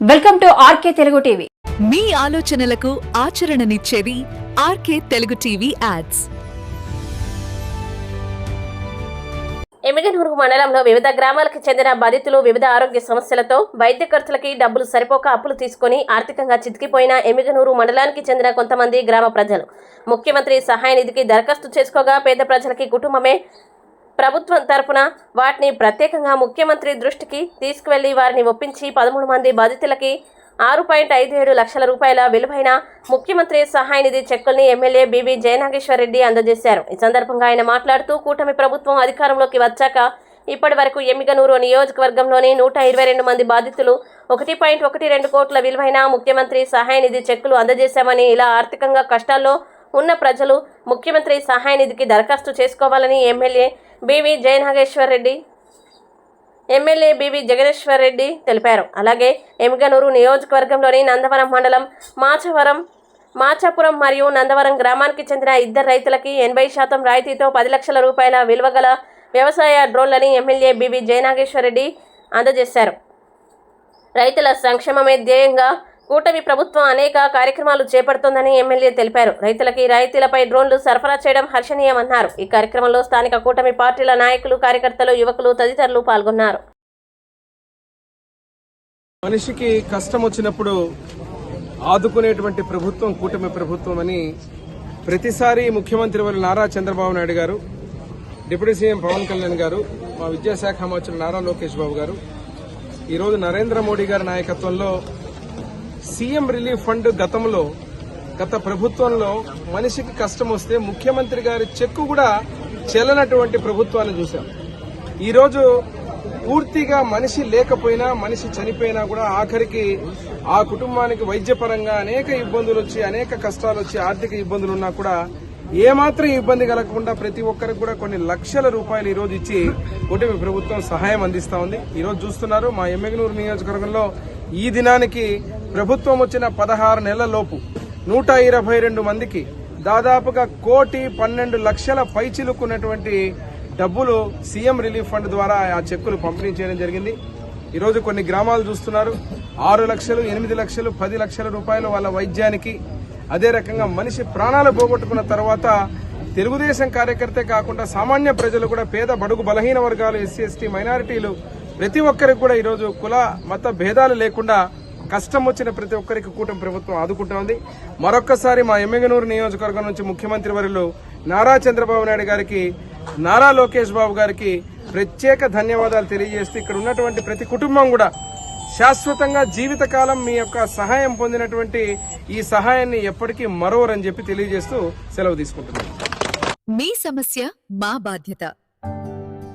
Welcome to RK Telugu TV. మీ ఆలోచనలకు ఆచరణనిచ్చేది RK Telugu TV ads. Emmiganur మండలంలో వివిధ గ్రామాలకు చెందిన బాధితులు వివిధ ఆరోగ్య సమస్యలతో వైద్య ఖర్చులకి డబ్బులు సరిపోక అప్పులు తీసుకొని ఆర్థికంగా చితికిపోయిన ఎమ్మిగనూరు మండలానికి చెందిన కొంతమంది గ్రామ ప్రజలు. ముఖ్యమంత్రి సహాయ నిధికి దరఖాస్తు చేసుకోగా పేద ప్రజలకి కుటుంబమే ప్రభుత్వం తరపున వాటిని ప్రత్యేకంగా ముఖ్యమంత్రి దృష్టికి తీసుకువెళ్ళి వారిని ఒప్పించి పదమూడు మంది బాధితులకి ఆరు పాయింట్ ఐదు ఏడు లక్షల రూపాయల విలువైన ముఖ్యమంత్రి సహాయ నిధి చెక్కుల్ని ఎమ్మెల్యే బీబీ జయనాగేశ్వర రెడ్డి అందజేశారు. ఈ సందర్భంగా ఆయన మాట్లాడుతూ కూటమి ప్రభుత్వం అధికారంలోకి వచ్చాక ఇప్పటి వరకు ఎమ్మిగనూరు నియోజకవర్గంలోని నూట ఇరవై రెండు మంది బాధితులు ఒకటి పాయింట్ ఒకటి రెండు కోట్ల విలువైన ముఖ్యమంత్రి సహాయ నిధి చెక్కులు అందజేశామని ఇలా ఆర్థికంగా కష్టాల్లో ఉన్న ప్రజలు ముఖ్యమంత్రి సహాయ నిధికి దరఖాస్తు చేసుకోవాలని MLA BV Jayanageshwar Reddy MLA BV Jaganeshwar Reddy తెలిపారు. అలాగే ఎమ్గనూరు నియోజకవర్గంలోని నందవరం మండలం మాచవరం మాచాపురం మరియు నందవరం గ్రామానికి చెందిన ఇద్దరు రైతులకి ఎనభై శాతం రాయితీతో పది లక్షల రూపాయల విలువగల వ్యవసాయ డ్రోన్లని ఎమ్మెల్యే బీవీ జయనాగేశ్వర్ రెడ్డి అందజేశారు. రైతుల సంక్షేమమే ధ్యేయంగా కూటమి ప్రభుత్వం అనేక కార్యక్రమాలు చేపడుతోందని ఎమ్మెల్యే తెలిపారు. రైతులకి రాయితీలపై డ్రోన్లు సరఫరా చేయడం హర్షణీయమన్నారు. ఈ కార్యక్రమంలో స్థానిక కూటమి పార్టీల నాయకులు కార్యకర్తలు యువకులు తదితరులు పాల్గొన్నారు. మనిషికి కష్టం వచ్చినప్పుడు ఆదుకునేటువంటి ప్రభుత్వం కూటమి ప్రభుత్వం అని ప్రతిసారి ముఖ్యమంత్రి వారు నారా చంద్రబాబు నాయుడు గారు డిప్యూటీ సీఎం పవన్ కళ్యాణ్ గారు మా విద్యాశాఖ మంత్రులు నారా లోకేష్ బాబు గారు ఈరోజు నరేంద్ర మోడీ గారి నాయకత్వంలో సీఎం రిలీఫ్ ఫండ్ గతంలో గత ప్రభుత్వంలో మనిషికి కష్టం వస్తే ముఖ్యమంత్రి గారి చెక్కు కూడా చెల్లనటువంటి ప్రభుత్వాన్ని చూశాం. ఈరోజు పూర్తిగా మనిషి లేకపోయినా మనిషి చనిపోయినా కూడా ఆఖరికి ఆ కుటుంబానికి వైద్యపరంగా అనేక ఇబ్బందులు వచ్చి అనేక కష్టాలు వచ్చి ఆర్థిక ఇబ్బందులు ఉన్నా కూడా ఏమాత్రం ఇబ్బంది కలగకుండా ప్రతి ఒక్కరికి కూడా కొన్ని లక్షల రూపాయలు ఈ రోజు ఇచ్చి కూటమి ప్రభుత్వం సహాయం అందిస్తా ఉంది. ఈరోజు చూస్తున్నారు మా ఎమ్మెగనూరు నియోజకవర్గంలో ఈ దినానికి ప్రభుత్వం వచ్చిన పదహారు నెలల లోపు నూట ఇరవై రెండు మందికి దాదాపుగా కోటి పన్నెండు లక్షల పైచిలుకున్నటువంటి డబ్బులు సీఎం రిలీఫ్ ఫండ్ ద్వారా ఆ చెక్కులు పంపిణీ చేయడం జరిగింది. ఈరోజు కొన్ని గ్రామాలు చూస్తున్నారు ఆరు లక్షలు ఎనిమిది లక్షలు పది లక్షల రూపాయలు వాళ్ళ వైద్యానికి అదే రకంగా మనిషి ప్రాణాలు పోగొట్టుకున్న తర్వాత తెలుగుదేశం కార్యకర్తే కాకుండా సామాన్య ప్రజలు కూడా పేద బడుగు బలహీన వర్గాలు ఎస్సీ ఎస్టీ మైనారిటీలు ప్రతి ఒక్కరికి కూడా ఈరోజు కుల మత భేదాలు లేకుండా కష్టం వచ్చిన ప్రతి ఒక్కరికి కూటమి ప్రభుత్వం ఆదుకుంటోంది. మరొక్కసారి మా ఎమ్మెగనూరు నియోజకవర్గం నుంచి ముఖ్యమంత్రి వర్యులు నారా చంద్రబాబు నాయుడు గారికి నారా లోకేష్ బాబు గారికి ప్రత్యేక ధన్యవాదాలు తెలియజేస్తూ ఇక్కడ ఉన్నటువంటి ప్రతి కుటుంబం కూడా శాశ్వతంగా జీవితకాలం మీ యొక్క సహాయం పొందినటువంటి ఈ సహాయాన్ని ఎప్పటికీ మరోరని చెప్పి తెలియజేస్తూ సెలవు తీసుకుంటున్నాను. మీ సమస్య మా బాధ్యత.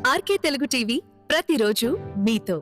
ఆర్కే తెలుగు టీవీ ప్రతిరోజు మీతో.